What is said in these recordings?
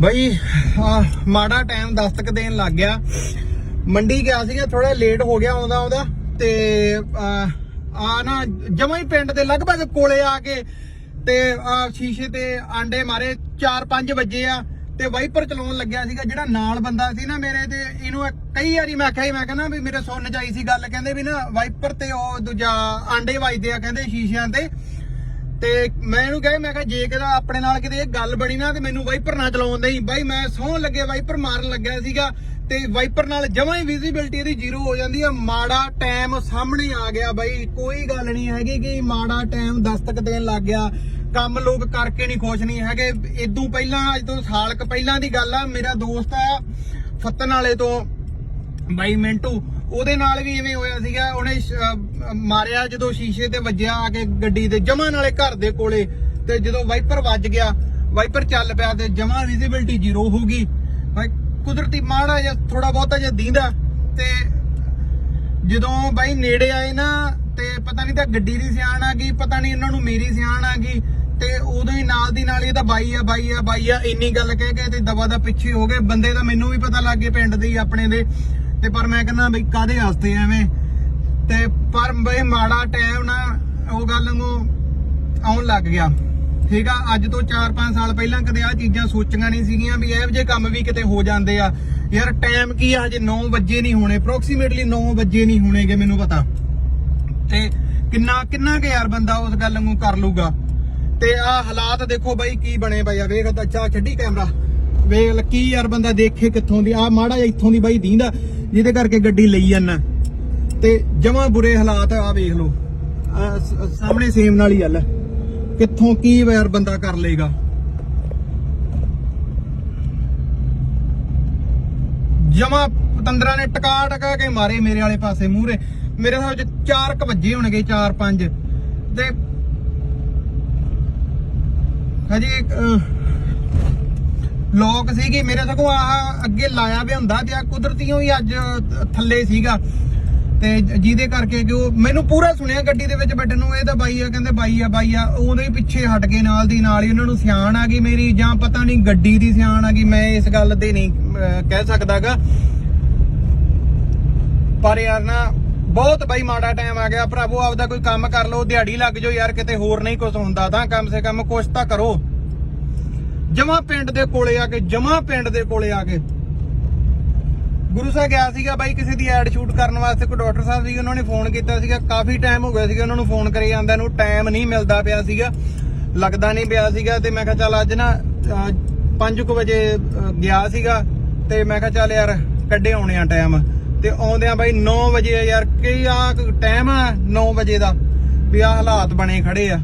ਬਈ ਮਾੜਾ ਟਾਈਮ ਦਸਤਕ ਦੇਣ ਲੱਗ ਗਿਆ। ਮੰਡੀ ਗਿਆ ਸੀਗਾ ਥੋੜਾ ਲੇਟ ਹੋ ਗਿਆ ਆਉਂਦਾ ਆਉਂਦਾ। ਤੇ ਆ ਨਾ, ਜਮਾ ਹੀ ਪਿੰਡ ਦੇ ਲਗਭਗ ਕੋਲੇ ਆ ਕੇ ਤੇ ਸ਼ੀਸ਼ੇ ਤੇ ਆਂਡੇ ਮਾਰੇ 4-5 ਵਜੇ ਆ। ਤੇ ਵਾਈਪਰ ਚਲਾਉਣ ਲੱਗਿਆ ਸੀਗਾ, ਜਿਹੜਾ ਨਾਲ ਬੰਦਾ ਸੀ ਨਾ ਮੇਰੇ ਤੇ, ਇਹਨੂੰ ਕਈ ਵਾਰੀ ਮੈਂ ਕਿਹਾ ਮੈਂ ਕਹਿੰਦਾ ਵੀ ਮੇਰੇ ਸੁਣਨ ਚ ਆਈ ਸੀ ਗੱਲ, ਕਹਿੰਦੇ ਵੀ ਨਾ ਵਾਈਪਰ ਤੇ ਉਹ ਦੂਜਾ ਆਂਡੇ ਵੱਜਦੇ ਆ, ਕਹਿੰਦੇ ਸ਼ੀਸ਼ਿਆਂ ਤੇ। ਤੇ ਮੈਂ ਇਹਨੂੰ ਕਹੇ, ਮੈਂ ਕਿਹਾ ਜੇ ਕਿਤੇ ਆਪਣੇ ਨਾਲ ਕਿਤੇ ਇਹ ਗੱਲ ਬਣੀ ਨਾ, ਤੇ ਮੈਨੂੰ ਵਾਈਪਰ ਨਾ ਚਲਾਉਣ ਦੇਈ। ਬਾਈ, ਮੈਂ ਸੌਣ ਲੱਗੇ ਵਾਈਪਰ ਮਾਰਨ ਲੱਗਿਆ ਸੀਗਾ, ਤੇ ਵਾਈਪਰ ਨਾਲ ਜਮਾਂ ਹੀ ਵਿਜ਼ਿਬਿਲਟੀ ਇਹਦੀ ਜ਼ੀਰੋ ਹੋ ਜਾਂਦੀ ਆ। ਮਾੜਾ ਟਾਈਮ ਸਾਹਮਣੇ ਆ ਗਿਆ ਬਾਈ, ਕੋਈ ਗੱਲ ਨਹੀਂ ਹੈਗੀ ਕਿ ਮਾੜਾ ਟਾਈਮ ਦਸਤਕ ਦੇਣ ਲੱਗ ਗਿਆ। ਕੰਮ ਲੋਕ ਕਰਕੇ ਨਹੀਂ ਖੁਸ਼ ਨਹੀਂ ਹੈਗੇ। ਇਦੋਂ ਪਹਿਲਾਂ, ਅੱਜ ਤੋਂ ਸਾਲ ਕ ਪਹਿਲਾਂ ਦੀ ਗੱਲ ਆ, ਮੇਰਾ ਦੋਸਤ ਆ, ਫੱਤਨ ਵਾਲੇ ਤੋਂ। ਬਾਈ, ਮਿੰਟੂ ਉਹਦੇ ਨਾਲ ਵੀ ਐਵੇਂ ਹੋਇਆ ਸੀਗਾ, ਉਹਨੇ ਮਾਰਿਆ ਜਦੋਂ ਸ਼ੀਸ਼ੇ ਤੇ ਵੱਜਿਆ ਆ ਕੇ ਗੱਡੀ ਦੇ ਜਮਾ ਨਾਲੇ ਘਰ ਦੇ ਕੋਲੇ। ਤੇ ਜਦੋਂ ਵਾਈਪਰ ਵੱਜ ਗਿਆ, ਵਾਈਪਰ ਚੱਲ ਪਿਆ ਤੇ ਜਮਾ ਵਿਜ਼ਿਬਿਲਟੀ ਜ਼ੀਰੋ ਹੋ ਗਈ। ਬਾਈ ਕੁਦਰਤੀ ਮਾੜਾ ਜਾਂ ਥੋੜਾ ਬਹੁਤਾ ਜਿਹਾ ਦੀਂਦਾ। ਤੇ ਜਦੋਂ ਬਾਈ ਨੇੜੇ ਆਏ ਨਾ, ਤੇ ਪਤਾ ਨਹੀਂ ਤਾਂ ਗੱਡੀ ਦੀ ਸਿਆਣ ਆ ਗਈ, ਪਤਾ ਨਹੀਂ ਇਹਨਾਂ ਨੂੰ ਮੇਰੀ ਸਿਆਣ ਆ ਗਈ। ਤੇ ਉਦੋਂ ਹੀ ਨਾਲ ਦੀ ਨਾਲ ਇਹ ਤਾਂ ਬਾਈ ਆ ਬਾਈ ਆ ਬਾਈ ਆ, ਇੰਨੀ ਗੱਲ ਕਹਿ ਕੇ ਤੇ ਦਵਾ ਦਾ ਪਿੱਛੇ ਹੋ ਗਏ। ਬੰਦੇ ਤਾਂ ਮੈਨੂੰ ਵੀ ਪਤਾ ਲੱਗ ਗਏ ਪਿੰਡ ਦੇ ਹੀ ਆਪਣੇ ਦੇ। ਤੇ ਪਰ ਮੈਂ ਕਹਿੰਦਾ ਬਈ ਕਾਦੇ ਵਾਸਤੇ ਐਵੇਂ? ਤੇ ਪਰ ਬਈ ਮਾੜਾ ਟਾਈਮ ਨਾ ਉਹ ਗੱਲ ਨੂੰ ਆਉਣ ਲੱਗ ਗਿਆ। ਠੀਕ ਆ, ਅੱਜ ਤੋਂ 4-5 ਸਾਲ ਪਹਿਲਾਂ ਕਦੇ ਆ ਚੀਜ਼ਾਂ ਸੋਚੀਆਂ ਨਹੀਂ ਸੀਗੀਆਂ ਵੀ ਇਹੋ ਜਿਹੇ ਕੰਮ ਵੀ ਕਿਤੇ ਹੋ ਜਾਂਦੇ ਆ। ਯਾਰ ਟਾਈਮ ਕੀ ਆ, ਹਜੇ 9 ਵਜੇ ਨਹੀਂ ਹੋਣੇ। ਅਪਰੋਕਸੀਮੇਟਲੀ 9 ਵਜੇ ਨਹੀਂ ਹੋਣੇਗੇ, ਮੈਨੂੰ ਪਤਾ। ਤੇ ਕਿੰਨਾ ਕਿੰਨਾ ਕੁ ਯਾਰ ਬੰਦਾ ਉਸ ਗੱਲ ਨੂੰ ਕਰ ਲੂਗਾ ਤੇ ਆ ਹਾਲਾਤ ਦੇਖੋ ਬਾਈ ਕੀ ਬਣੇ ਬਾਈ ਆ। ਵੇਖ ਅੱਛਾ ਛੱਡੀ ਕੈਮਰਾ। ਵੇਖ ਲੈ, ਕੀ ਯਾਰ ਬੰਦਾ ਦੇਖੇ ਕਿੱਥੋਂ ਦੀ ਆ ਮਾੜਾ ਜਿਹਾ ਇੱਥੋਂ ਦੀ ਬਾਈ ਦੀਂਦਾ। ਜਿਹਦੇ ਕਰਕੇ ਗੱਡੀ ਲਈ ਜਾਂਦਾ ਤੇ ਜਮਾ ਬੁਰੇ ਹਾਲਾਤ ਆ ਵੇਖ ਲਓ। ਆਹ ਸਾਹਮਣੇ ਸੇਮ ਨਾਲ ਹੀ ਹੱਲ ਕਿੱਥੋਂ ਕੀ ਯਾਰ ਬੰਦਾ ਕਰ ਲੇਗਾ ਜਮਾ ਪਤੰਦਰਾਂ ਨੇ ਟਕਾ ਟਕਾ ਕੇ ਮਾਰੇ ਮੇਰੇ ਵਾਲੇ ਪਾਸੇ ਮੂਹਰੇ। ਮੇਰੇ ਹਿਸਾਬ ਚ 4 ਕ ਵੱਜੇ ਹੋਣਗੇ 4 5 ਤੇ ਹਜੇ ਲੋਕ ਸੀਗੀ ਮੇਰੇ ਸਗੋਂ ਆਹ ਅੱਗੇ ਲਾਇਆ ਵੀ ਹੁੰਦਾ ਤੇ ਆ ਕੁਦਰਤੀਓ ਹੀ ਅੱਜ ਥੱਲੇ ਸੀਗਾ। ਤੇ ਜਿਹਦੇ ਕਰਕੇ ਕਿ ਉਹ ਮੈਨੂੰ ਪੂਰਾ ਸੁਣਿਆ ਗੱਡੀ ਦੇ ਵਿੱਚ ਬੈਠਣ ਨੂੰ ਇਹ ਤਾਂ ਬਾਈ ਆ ਕਹਿੰਦੇ ਬਾਈ ਆ ਬਾਈ ਆ ਉਹਦੇ ਪਿੱਛੇ ਹਟ ਕੇ ਨਾਲ ਦੀ ਨਾਲ ਹੀ ਉਹਨਾਂ ਨੂੰ ਸਿਆਣ ਆ ਗਈ ਮੇਰੀ ਜਾਂ ਪਤਾ ਨਹੀਂ ਗੱਡੀ ਦੀ ਸਿਆਣ ਆ ਗਈ ਮੈਂ ਇਸ ਗੱਲ ਤੇ ਨਹੀਂ ਅਹ, ਕਹਿ ਸਕਦਾਗਾ। ਪਰ ਯਾਰ ਨਾ ਬਹੁਤ ਬਾਈ ਮਾੜਾ ਟਾਈਮ ਆ ਗਿਆ ਭਰਾਵੋ ਆਪਦਾ ਕੋਈ ਕੰਮ ਕਰ ਲਓ ਦਿਹਾੜੀ ਲੱਗ ਜਾਓ ਯਾਰ ਕਿਤੇ ਹੋਰ ਨਹੀਂ ਕੁਝ ਹੁੰਦਾ ਤਾਂ ਕਮ ਸੇ ਕਮ ਕੁਛ ਤਾਂ ਕਰੋ। ਜਮਾ ਪਿੰਡ ਦੇ ਕੋਲੇ ਆ ਕੇ, ਜਮਾ ਪਿੰਡ ਦੇ ਕੋਲੇ ਆ ਕੇ। ਗੁਰੂ ਸਾਹਿਬ ਗਿਆ ਸੀਗਾ ਬਾਈ ਕਿਸੇ ਦੀ ਐਡ ਸ਼ੂਟ ਕਰਨ ਵਾਸਤੇ, ਕੋਈ ਡਾਕਟਰ ਸਾਹਿਬ ਸੀ ਉਹਨਾਂ ਨੇ ਫੋਨ ਕੀਤਾ ਸੀਗਾ। ਕਾਫੀ ਟਾਈਮ ਹੋ ਗਿਆ ਸੀਗਾ ਉਹਨਾਂ ਨੂੰ ਫੋਨ ਕਰੀ ਜਾਂਦਿਆਂ ਨੂੰ ਟਾਈਮ ਨਹੀਂ ਮਿਲਦਾ ਪਿਆ ਸੀਗਾ। ਲੱਗਦਾ ਨਹੀਂ ਪਿਆ ਸੀਗਾ ਤੇ ਮੈਂ ਕਿਹਾ ਚੱਲ ਅੱਜ ਨਾ 5:00 ਵਜੇ ਗਿਆ ਸੀਗਾ ਤੇ ਮੈਂ ਕਿਹਾ ਚੱਲ ਯਾਰ ਕੱਢੇ ਆਉਣੇ ਆ ਟਾਈਮ ਤੇ ਆਉਂਦਿਆਂ ਬਾਈ 9 ਵਜੇ ਯਾਰ ਕੀ ਆ ਟਾਈਮ ਆ 9 ਵਜੇ ਦਾ ਵੀ ਆ ਹਾਲਾਤ ਬਣੇ ਖੜੇ ਆ।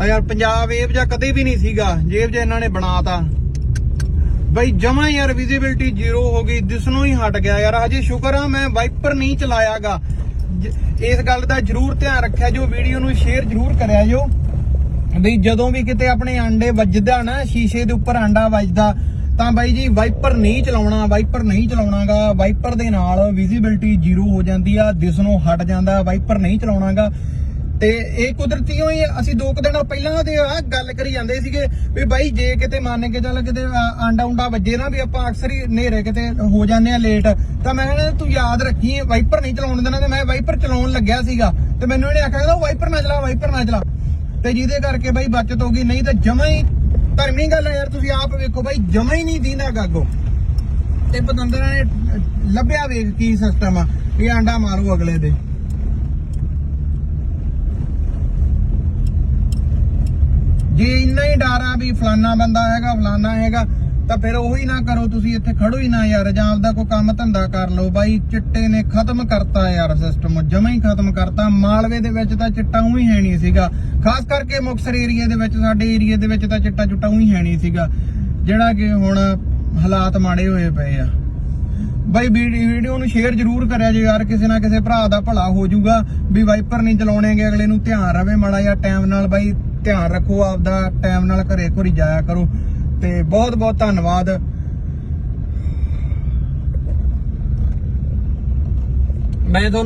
ਆ ਯਾਰ, ਪੰਜਾਬ ਇਹ ਜਿਹਾ ਕਦੇ ਵੀ ਨਹੀਂ ਸੀਗਾ, ਜੇਬ ਜਿਹਾ ਇਹਨਾਂ ਨੇ ਬਣਾਤਾ। ਬਈ ਜਮਾ ਯਾਰ ਵਿਜ਼ਿਬਿਲਟੀ ਜ਼ੀਰੋ ਹੋ ਗਈ ਦਿਸਣੋਂ ਹੀ ਹਟ ਗਿਆ ਯਾਰ, ਹਜੇ ਸ਼ੁਕਰ ਆ ਮੈਂ ਵਾਈਪਰ ਨਹੀਂ ਚਲਾਇਆਗਾ। ਇਸ ਗੱਲ ਦਾ ਜ਼ਰੂਰ ਧਿਆਨ ਰੱਖਿਆ ਜੋ ਵੀਡੀਓ ਨੂੰ ਸ਼ੇਅਰ ਜ਼ਰੂਰ ਕਰਿਆ ਜੋ। ਬਈ ਜਦੋਂ ਵੀ ਕਿਤੇ ਆਪਣੇ ਆਂਡੇ ਵੱਜਦਾ ਨਾ, ਸ਼ੀਸ਼ੇ ਦੇ ਉੱਪਰ ਆਂਡਾ ਵੱਜਦਾ, ਤਾਂ ਬਾਈ ਜੀ ਵਾਈਪਰ ਨਹੀਂ ਚਲਾਉਣਾ ਵਾਈਪਰ ਨਹੀਂ ਚਲਾਉਣਾਗਾ। ਵਾਈਪਰ ਦੇ ਨਾਲ ਵਿਜ਼ਿਬਿਲਟੀ ਜ਼ੀਰੋ ਹੋ ਜਾਂਦੀ ਆ ਦਿਸਣੋਂ ਹਟ ਜਾਂਦਾ ਵਾਈਪਰ ਨਹੀਂ ਚਲਾਉਣਾਗਾ। ਤੇ ਇਹ ਕੁਦਰਤੀਓ ਹੀ ਅਸੀਂ ਦੋ ਕੁ ਦਿਨ ਪਹਿਲਾਂ ਤੇ ਆ ਗੱਲ ਕਰੀ ਜਾਂਦੇ ਸੀਗੇ ਵੀ ਬਾਈ ਜੇ ਕਿਤੇ ਮੰਨ ਕੇ ਚੱਲ ਕਿਤੇ ਆਂਡਾ ਉਂਡਾ ਵੱਜੇ ਨਾ ਵੀ ਆਪਾਂ ਅਕਸਰ ਹੀ ਹਨੇਰੇ ਕਿਤੇ ਹੋ ਜਾਂਦੇ ਆ ਲੇਟ ਤਾਂ ਮੈਂ ਕਹਿੰਦਾ ਤੂੰ ਯਾਦ ਰੱਖੀ ਵਾਈਪਰ ਨਹੀਂ ਚਲਾਉਣ ਦੇਣਾ। ਤੇ ਮੈਂ ਵਾਈਪਰ ਚਲਾਉਣ ਲੱਗਿਆ ਸੀਗਾ। ਤੇ ਮੈਨੂੰ ਇਹਨੇ ਆਖਿਆ ਕਹਿੰਦਾ ਵਾਈਪਰ ਨਾ ਚਲਾ ਵਾਈਪਰ ਨਾ ਚਲਾ। ਤੇ ਜਿਹਦੇ ਕਰਕੇ ਬਾਈ ਬਚਤ ਹੋ ਗਈ। ਨਹੀਂ ਤਾਂ ਜਮਾ ਹੀ ਧਰਮੀ ਗੱਲ ਹੈ ਯਾਰ, ਤੁਸੀਂ ਆਪ ਵੇਖੋ ਬਾਈ, ਜਮਾ ਹੀ ਨਹੀਂ ਦੀਂਦਾ ਗਾਗੋ। ਤੇ ਪਤੰਦਰਾਂ ਨੇ ਲੱਭਿਆ ਵੇਖ ਕੀ ਸਿਸਟਮ ਆ ਇਹ ਆਂਡਾ ਮਾਰੂ ਅਗਲੇ ਦੇ। ਜੇ ਇੰਨਾ ਹੀ ਡਰ ਆ ਵੀ ਫਲਾਨਾ ਬੰਦਾ ਹੈਗਾ, ਫਲਾਨਾ ਹੈਗਾ, ਤਾਂ ਫਿਰ ਉਹੀ ਨਾ ਕਰੋ ਤੁਸੀਂ ਇੱਥੇ ਖੜੋ ਹੀ ਨਾ ਯਾਰ, ਜਾਂ ਆਪਦਾ ਕੋਈ ਕੰਮ ਧੰਦਾ ਕਰ ਲਓ। ਬਾਈ, ਚਿੱਟੇ ਨੇ ਖਤਮ ਕਰਤਾ ਯਾਰ ਸਿਸਟਮ ਜਮਾ ਹੀ ਖਤਮ ਕਰਤਾ। ਮਾਲਵੇ ਦੇ ਵਿੱਚ ਤਾਂ ਚਿੱਟਾ ਉਹੀ ਹੈ ਨਹੀਂ ਸੀਗਾ। ਖਾਸ ਕਰਕੇ ਮੁਕਸਰ ਏਰੀਆ ਦੇ ਵਿੱਚ, ਸਾਡੇ ਏਰੀਆ ਦੇ ਵਿੱਚ ਤਾਂ ਚਿੱਟਾ ਚੁੱਟਾ ਉਹੀ ਹੈ ਨਹੀਂ ਸੀਗਾ, ਜਿਹੜਾ ਕਿ ਹੁਣ ਹਾਲਾਤ ਮਾੜੇ ਹੋਏ ਪਏ ਆ। ਬਾਈ ਵੀਡੀਓ ਨੂੰ ਸ਼ੇਅਰ ਜ਼ਰੂਰ ਕਰਿਆ ਜੇ ਯਾਰ, ਕਿਸੇ ਨਾ ਕਿਸੇ ਭਰਾ ਦਾ ਭਲਾ ਹੋ ਜਾਊਗਾ, ਵੀ ਵਾਈਪਰ ਨਹੀਂ ਚਲਾਉਣੇਗੇ ਅਗਲੇ ਨੂੰ ਧਿਆਨ ਰਵੇ ਮਾੜਾ ਜਿਹਾ ਟਾਈਮ ਨਾਲ ਬਾਈ। ਧਿਆਨ ਰੱਖੋ, ਆਪਦਾ ਟਾਈਮ ਨਾਲ ਘਰੇ ਘੁਰੀ ਜਾਇਆ ਕਰੋ ਤੇ ਬਹੁਤ ਬਹੁਤ ਧੰਨਵਾਦ। ਮੈਂ ਤੁਹਾਨੂੰ